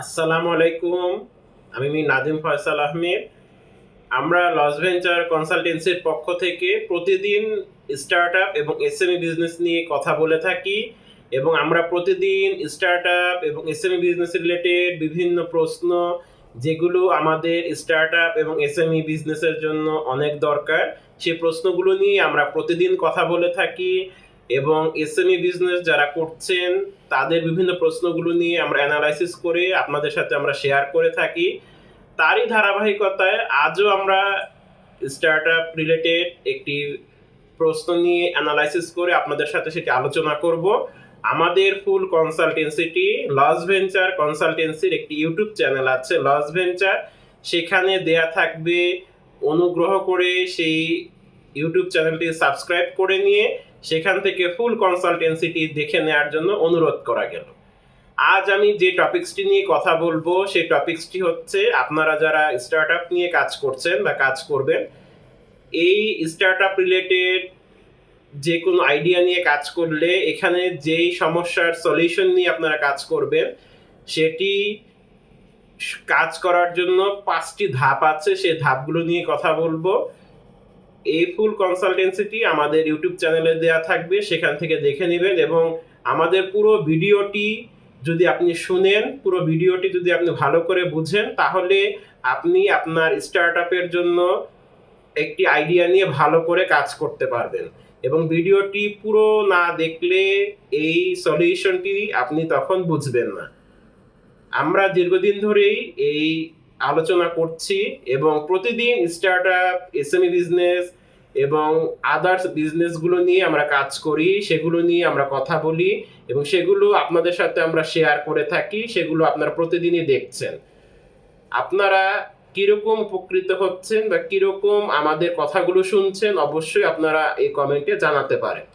আসসালামু আলাইকুম, আমি মি নাদিম ফয়সাল আহমেদ। আমরা লস ভেঞ্চার কনসালটেন্সির পক্ষ থেকে প্রতিদিন স্টার্ট আপ এবং এসএমই বিজনেস নিয়ে কথা বলে থাকি এবং আমরা প্রতিদিন স্টার্ট আপ এবং এসএমই বিজনেস রিলেটেড বিভিন্ন প্রশ্ন যেগুলো আমাদের স্টার্ট আপ এবং এসএমই বিজনেসের জন্য অনেক দরকার সেই প্রশ্নগুলো নিয়ে আমরা প্রতিদিন কথা বলে থাকি। এবং এসএমই বিজনেস যারা করছেন, তাদের বিভিন্ন প্রশ্নগুলো নিয়ে আমরা অ্যানালাইসিস করে আপনাদের সাথে আমরা শেয়ার করে থাকি। তারই ধারাবাহিকতায় আজও আমরা স্টার্ট আপ রিলেটেড একটি প্রশ্ন নিয়ে অ্যানালাইসিস করে আপনাদের সাথে সেটি আলোচনা করব। আমাদের ফুল কনসালটেন্সিটি লস ভেঞ্চার কনসালটেন্সির একটি ইউটিউব চ্যানেল আছে লস ভেঞ্চার সেখানে দেয়া থাকবে অনুগ্রহ করে সেই ইউটিউব চ্যানেলটি সাবস্ক্রাইব করে নিয়ে সেখান থেকে ফুল কনসালটেন্সিটি দেখে নেওয়ার জন্য অনুরোধ করা গেল। আজ আমি যে টপিকসটি নিয়ে কথা বলব, সেই টপিকসটি হচ্ছে আপনারা যারা স্টার্ট আপ নিয়ে কাজ করছেন বা কাজ করবেন, এই স্টার্ট আপ রিলেটেড যে কোনো আইডিয়া নিয়ে কাজ করলে এখানে যেই সমস্যার সলিউশন নিয়ে আপনারা কাজ করবেন, সেটি কাজ করার জন্য পাঁচটি ধাপ আছে, সেই ধাপগুলো নিয়ে কথা বলব। এই ফুল কনসালটেন্সিটি আমাদের ইউটিউব চ্যানেলে দেওয়া থাকবে, সেখান থেকে দেখে নেবেন এবং আমাদের পুরো ভিডিওটি যদি আপনি শুনেন, পুরো ভিডিওটি যদি আপনি ভালো করে বুঝেন, তাহলে আপনি আপনার স্টার্ট আপের জন্য একটি আইডিয়া নিয়ে ভালো করে কাজ করতে পারবেন। এবং ভিডিওটি পুরো না দেখলে এই সলিউশনটি আপনি তখন বুঝবেন না। আমরা দীর্ঘদিন ধরেই এই আলোচনা করছি এবং প্রতিদিন স্টার্ট আপ এসএমই বিজনেস এবং আদার্স বিজনেসগুলো নিয়ে আমরা কাজ করি। সেগুলো নিয়ে আমরা কথা বলি এবং সেগুলো আপনাদের সাথে আমরা শেয়ার করে থাকি। সেগুলো আপনারা প্রতিদিনই দেখছেন। আপনারা কীরকম উপকৃত হচ্ছেন বা কীরকম আমাদের কথাগুলো শুনছেন অবশ্যই আপনারা এই কমেন্টে জানাতে পারেন।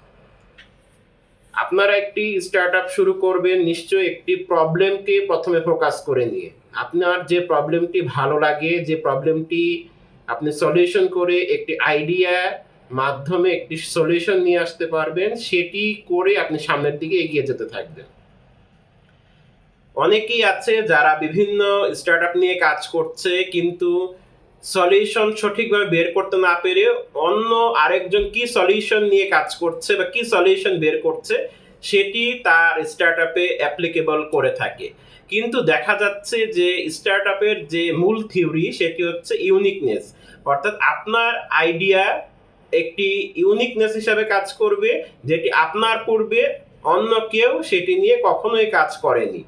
আপনারা একটি স্টার্ট শুরু করবেন, নিশ্চয়ই একটি প্রবলেমকে প্রথমে ফোকাস করে নিয়ে। আপনার যে প্রবলেমটি ভালো লাগে, যে প্রবলেমটি আপনি সলিউশন করে একটি আইডিয়া মাধ্যমে একটি সলিউশন নিয়ে আসতে পারবেন, সেটি করে আপনি সামনের দিকে এগিয়ে যেতে থাকবেন। অনেকেই আছে যারা বিভিন্ন স্টার্ট নিয়ে কাজ করছে, কিন্তু সলিউশন সঠিকভাবে বের করতে না পেরে অন্য আরেকজন কি সলিউশন নিয়ে কাজ করছে বা কি সলিউশন বের করছে, সেটি তার স্টার্ট আপে অ্যাপ্লিকেবল করে থাকে। কিন্তু দেখা যাচ্ছে যে স্টার্ট আপের যে মূল থিওরি সেটি হচ্ছে ইউনিকনেস অর্থাৎ আপনার আইডিয়া একটি ইউনিকনেস হিসাবে কাজ করবে, যেটি আপনার পূর্বে অন্য কেউ সেটি নিয়ে কখনোই কাজ করেনি।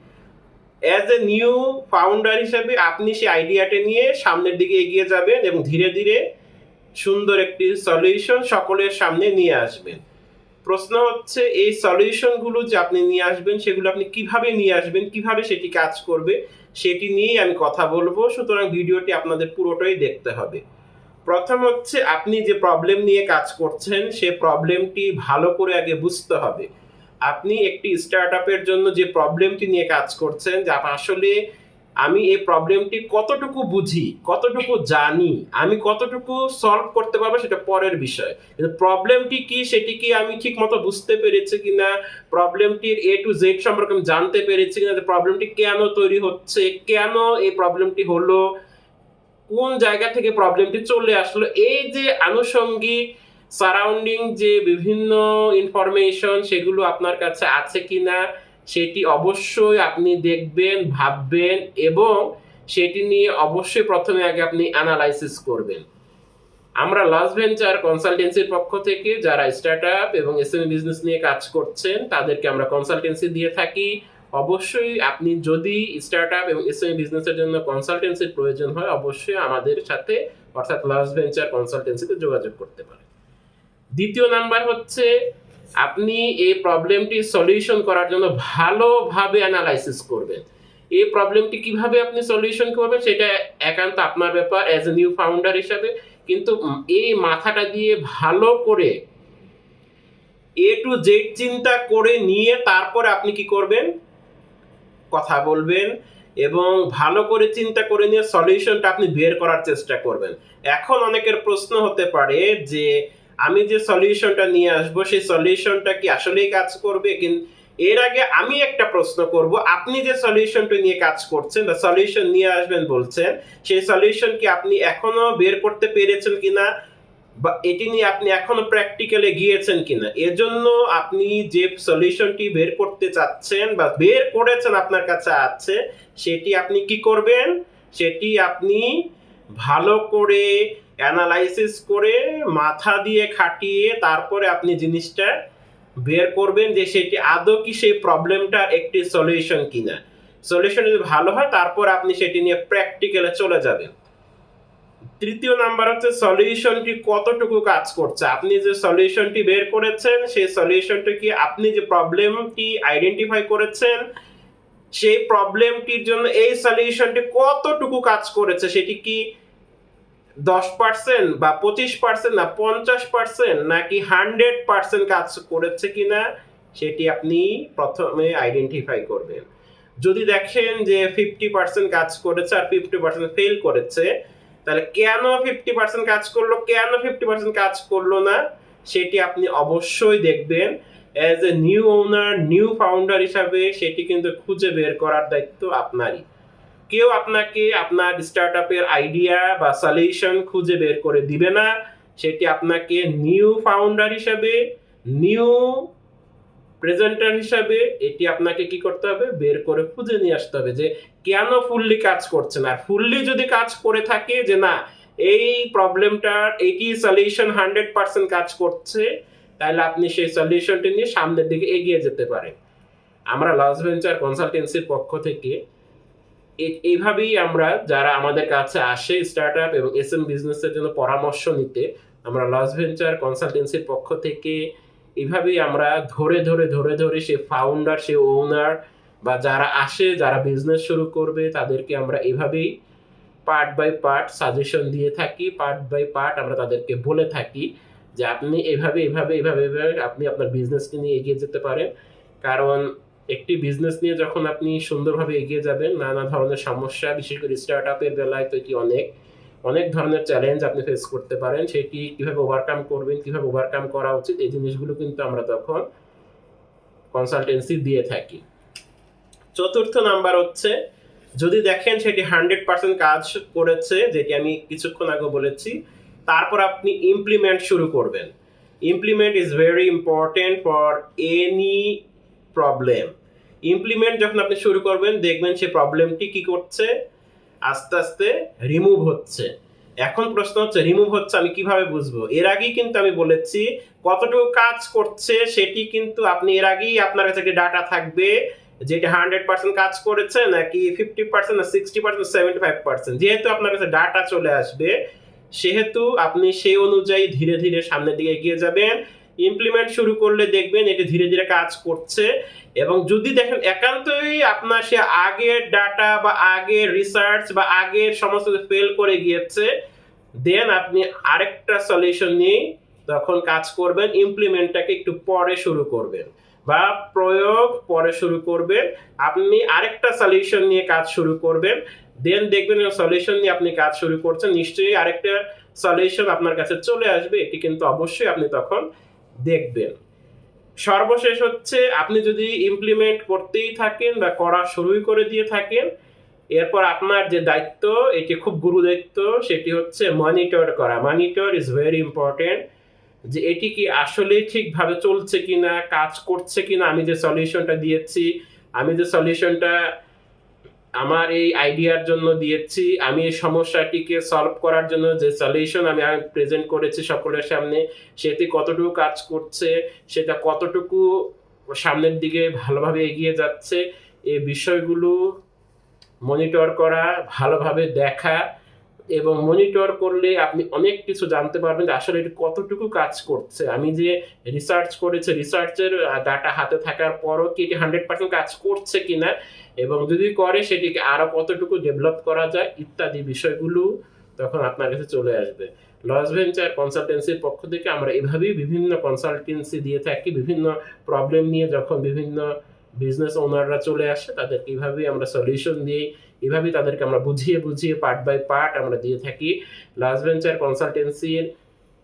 অ্যাজ এ নিউ ফাউন্ডার হিসেবে আপনি সেই আইডিয়াটা নিয়ে সামনের দিকে এগিয়ে যাবেন এবং ধীরে ধীরে সুন্দর একটি সলিউশন সকলের সামনে নিয়ে আসবেন। প্রশ্ন হচ্ছে, এই সলিউশনগুলো যে আপনি নিয়ে আসবেন, সেগুলো আপনি কীভাবে নিয়ে আসবেন, কীভাবে সেটি কাজ করবে, সেটি নিয়েই আমি কথা বলব। সুতরাং ভিডিওটি আপনাদের পুরোটাই দেখতে হবে। প্রথম হচ্ছে, আপনি যে প্রবলেম নিয়ে কাজ করছেন, সে প্রবলেমটি ভালো করে আগে বুঝতে হবে। আপনি একটি স্টার্ট আপের জন্য যে প্রবলেমটি নিয়ে কাজ করছেন, যা আসলে আমি এই প্রবলেমটি কতটুকু বুঝি, কতটুকু জানি, আমি কতটুকু সলভ করতে পারব সেটা পরের বিষয়। কিন্তু প্রবলেমটি কি, সেটি কি আমি ঠিক মতো বুঝতে পেরেছি কিনা প্রবলেমটির এ টু জেড সম্পর্কে আমি জানতে পেরেছি কিনা প্রবলেমটি কেন তৈরি হচ্ছে, কেন এই প্রবলেমটি হলো, কোন জায়গা থেকে প্রবলেমটি চলে আসলো, এই যে আনুষঙ্গিক সারাউন্ডিং যে বিভিন্ন ইনফরমেশন সেগুলো আপনার কাছে আছে কিনা, সেটি অবশ্যই আপনি দেখবেন, ভাববেন এবং সেটি নিয়ে অবশ্যই প্রথমে আগে আপনি অ্যানালাইসিস করবেন। আমরা লাস ভেঞ্চার কনসালটেন্সির পক্ষ থেকে যারা স্টার্ট আপ এবং এসএমই বিজনেস নিয়ে কাজ করছেন, তাদেরকে আমরা কনসালটেন্সি দিয়ে থাকি। অবশ্যই আপনি যদি স্টার্ট আপ এবং এসএমই বিজনেসের জন্য কনসালটেন্সির প্রয়োজন হয়, অবশ্যই আমাদের সাথে অর্থাৎ লাস ভেঞ্চার কনসালটেন্সিতে যোগাযোগ করতে পারেন। দ্বিতীয় নাম্বার হচ্ছে আপনি এই প্রবলেমটি সলিউশন করার জন্য ভালোভাবে অ্যানালাইসিস করবেন। এই প্রবলেমটি কীভাবে আপনি সলিউশন করবেন সেটা একান্ত আপনার ব্যাপার অ্যাজ এ নিউ ফাউন্ডার হিসাবে। কিন্তু এই মাথাটা দিয়ে ভালো করে এ টু জেড চিন্তা করে নিয়ে তারপরে আপনি কি করবেন? কথা বলবেন এবং ভালো করে চিন্তা করে নিয়ে সলিউশনটা আপনি বের করার চেষ্টা করবেন। এখন অনেকের প্রশ্ন হতে পারে যে আমি যে সলিউশনটা নিয়ে আসব, সেই সলিউশনটা কি আসলেই কাজ করবে? কিন্তু এর আগে আমি একটা প্রশ্ন করব, আপনি যে সলিউশনটা নিয়ে কাজ করছেন বা সলিউশন নিয়ে আসবেন বলছেন, সেই সলিউশন কি আপনি এখনও বের করতে পেরেছেন কিনা? বা এটি নিয়ে আপনি এখনও প্র্যাকটিক্যালে গিয়েছেন কিনা? এজন্য আপনি যে সলিউশনটি বের করতে চাচ্ছেন বা বের করেছেন আপনার কাছে আছে, সেটি আপনি কি করবেন? সেটি আপনি ভালো করে অ্যানালাইসিস করে মাথা দিয়ে খাটিয়ে তারপরে আপনি জিনিসটা বের করবেন যে সেটি আদৌ কি সেই প্রবলেমটার একটি সলিউশন কিনা। সলিউশন যদি ভালো হয়, তারপর আপনি সেটি নিয়ে প্র্যাকটিক্যালে চলে যাবেন। তৃতীয় নাম্বার হচ্ছে সলিউশনটি কতটুকু কাজ করছে? আপনি যে সলিউশনটি বের করেছেন, সেই সলিউশনটি কি আপনি যে প্রবলেমটি আইডেন্টিফাই করেছেন, সেই প্রবলেমটির জন্য এই সলিউশনটি কতটুকু কাজ করেছে, সেটি কি দশ পার্সেন্ট বা পঁচিশ পার্সেন্ট না পঞ্চাশ পার্সেন্ট নাকি হান্ড্রেড পার্সেন্ট কাজ করেছে কিনা সেটি আপনি প্রথমে আইডেন্টিফাই করবেন। যদি দেখেন যে ফিফটি পার্সেন্ট কাজ করেছে আর ফিফটি পার্সেন্ট ফেল করেছে, তাহলে কেন ফিফটি পার্সেন্ট কাজ করল, কেন ফিফটি পার্সেন্ট কাজ করল না, সেটি আপনি অবশ্যই দেখবেন। As a new owner new founder হিসাবে সেটি কিন্তু খুঁজে বের করার দায়িত্ব আপনারই। কেউ আপনাকে আপনার স্টার্ট আপের আইডিয়া বা সলিউশন খুঁজে বের করে দিবে না। সেটি আপনাকে নিউ ফাউন্ডার হিসাবে নিউ প্রেজেন্টার হিসাবে, এটি আপনাকে কি করতে হবে? বের করে খুঁজে নিয়ে আসতে হবে যে, কেন ফুললি কাজ করছে না ফুললি যদি কাজ করে থাকে যে না, এই প্রবলেমটার এটি সলিউশন হান্ড্রেড পার্সেন্ট কাজ করছে, তাহলে আপনি সেই সলিউশনটি নিয়ে সামনের দিকে এগিয়ে যেতে পারেন। আমরা লস ভেঞ্চার কনসালটেন্সির পক্ষ থেকে এইভাবেই আমরা যারা আমাদের কাছে আসে স্টার্ট আপ এবং এস এম বিজনেসের জন্য পরামর্শ নিতে, আমরা লস ভেঞ্চার কনসালটেন্সির পক্ষ থেকে এইভাবেই আমরা ধরে ধরে ধরে ধরে সে ফাউন্ডার সে ওনার বা যারা আসে, যারা বিজনেস শুরু করবে, তাদেরকে আমরা এভাবেই পার্ট বাই পার্ট সাজেশন দিয়ে থাকি পার্ট বাই পার্ট আমরা তাদেরকে বলে থাকি যে আপনি এভাবে এভাবে এভাবে এভাবে আপনি আপনার বিজনেসকে নিয়ে এগিয়ে যেতে পারেন। কারণ একটি বিজনেস নিয়ে যখন আপনি সুন্দরভাবে এগিয়ে যাবেন, নানা ধরনের সমস্যা, বিশেষ করে স্টার্ট আপের বেলায় তো এটি অনেক অনেক ধরনের চ্যালেঞ্জ আপনি ফেস করতে পারেন। সেটি কীভাবে ওভারকাম করবেন, কীভাবে ওভারকাম করা উচিত, এই জিনিসগুলো কিন্তু আমরা তখন কনসালটেন্সি দিয়ে থাকি। চতুর্থ নাম্বার হচ্ছে, যদি দেখেন সেটি হান্ড্রেড পার্সেন্ট কাজ করেছে, যেটি আমি কিছুক্ষণ আগে বলেছি, তারপর আপনি ইমপ্লিমেন্ট শুরু করবেন। Implement is very important for any problem implement যখন আপনি শুরু করবেন, দেখবেন সে প্রবলেমটি কি করছে? আস্তে আস্তে রিমুভ হচ্ছে। এখন প্রশ্ন হচ্ছে রিমুভ হচ্ছে আমি কীভাবে বুঝব? এর আগেই কিন্তু আমি বলেছি, কতটুকু কাজ করছে সেটি কিন্তু আপনি এর আগেই আপনার কাছে একটা ডাটা থাকবে, যেটা হান্ড্রেড পার্সেন্ট কাজ করেছে নাকি ফিফটি পার্সেন্ট না sixty percent seventy five percent যেহেতু আপনার কাছে ডাটা চলে আসবে, সেহেতু আপনি সেই অনুযায়ী ধীরে ধীরে সামনের দিকে এগিয়ে যাবেন। ইমপ্লিমেন্ট শুরু করলে দেখবেন এটি ধীরে ধীরে কাজ করছে। এবং যদি দেখেন একান্তই আপনার সে আগের ডাটা বা আগের রিসার্চ বা আগের সমস্ত ফেল করে গিয়েছে দেন আপনি আরেকটা সলিউশন নিয়ে তখন কাজ করবেন ইমপ্লিমেন্টটাকে একটু পরে শুরু করবেন বা প্রয়োগ পরে শুরু করবেন। আপনি আরেকটা সলিউশন নিয়ে কাজ শুরু করবেন দেন দেখবেন সলিউশন নিয়ে আপনি কাজ শুরু করছেন, নিশ্চয়ই আরেকটা সলিউশন আপনার কাছে চলে আসবে, এটি কিন্তু অবশ্যই আপনি তখন দেখবেন সর্বশেষ হচ্ছে, আপনি যদি ইমপ্লিমেন্ট করতেই থাকেন বা করা শুরুই করে দিয়ে থাকেন, এরপর আপনার যে দায়িত্ব, এটি খুব গুরু দায়িত্ব, সেটি হচ্ছে মনিটর করা। মনিটর ইজ ভেরি ইম্পর্টেন্ট যে এটি কি আসলে ঠিকভাবে চলছে কিনা, কাজ করছে কিনা, আমি যে সলিউশনটা দিয়েছি, আমি যে সলিউশনটা আমার এই আইডিয়ার জন্য দিয়েছি। আমি এই সমস্যাটিকে সলভ করার জন্য যে সলিউশন আমি প্রেজেন্ট করেছি সকলের সামনে সেটি কতটুকু কাজ করছে, সেটা কতটুকু সামনের দিকে ভালোভাবে এগিয়ে যাচ্ছে এই বিষয়গুলো মনিটর করা, ভালোভাবে দেখা এবং মনিটর করলে আপনি অনেক কিছু জানতে পারবেন যে আসলে এটি কতটুকু কাজ করছে। আমি যে রিসার্চ করেছি রিসার্চের ডাটা হাতে থাকার পরও কি এটি হান্ড্রেড পার্সেন্ট কাজ করছে কিনা এবং যদি করে সেটিকে আরও কতটুকু ডেভেলপ করা যায় ইত্যাদি বিষয়গুলো তখন আপনার কাছে চলে আসবে। লস ভেঞ্চার কনসালটেন্সির পক্ষ থেকে আমরা এভাবেই বিভিন্ন কনসালটেন্সি দিয়ে থাকি, বিভিন্ন প্রবলেম নিয়ে যখন বিভিন্ন বিজনেস ওনাররা চলে আসে, তাদেরকে এইভাবেই আমরা সলিউশন দিই। এভাবেই তাদেরকে আমরা বুঝিয়ে বুঝিয়ে পার্ট বাই পার্ট আমরা দিয়ে থাকি। লাস ভেঞ্চার কনসালটেন্সির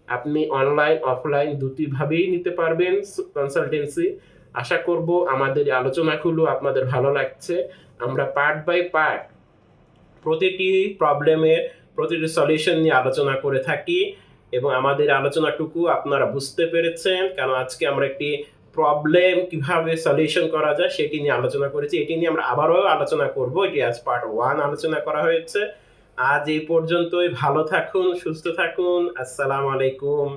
আপনি অনলাইন অফলাইন দুটিভাবেই নিতে পারবেন কনসালটেন্সি আশা করব আমাদের আলোচনাগুলো আপনাদের ভালো লাগছে। আমরা পার্ট বাই পার্ট প্রতিটি প্রবলেমের প্রতিটি সলিউশন নিয়ে আলোচনা করে থাকি এবং আমাদের আলোচনাটুকু আপনারা বুঝতে পেরেছেন। কারণ আজকে আমরা একটি প্রবলেম কীভাবে সলিউশন করা যায় সেটি নিয়ে আলোচনা করেছি। এটি নিয়ে আমরা আবারও আলোচনা করব। এটি আজ পার্ট ওয়ান আলোচনা করা হয়েছে। আজ এই পর্যন্তই। ভালো থাকুন, সুস্থ থাকুন। আসসালামু আলাইকুম।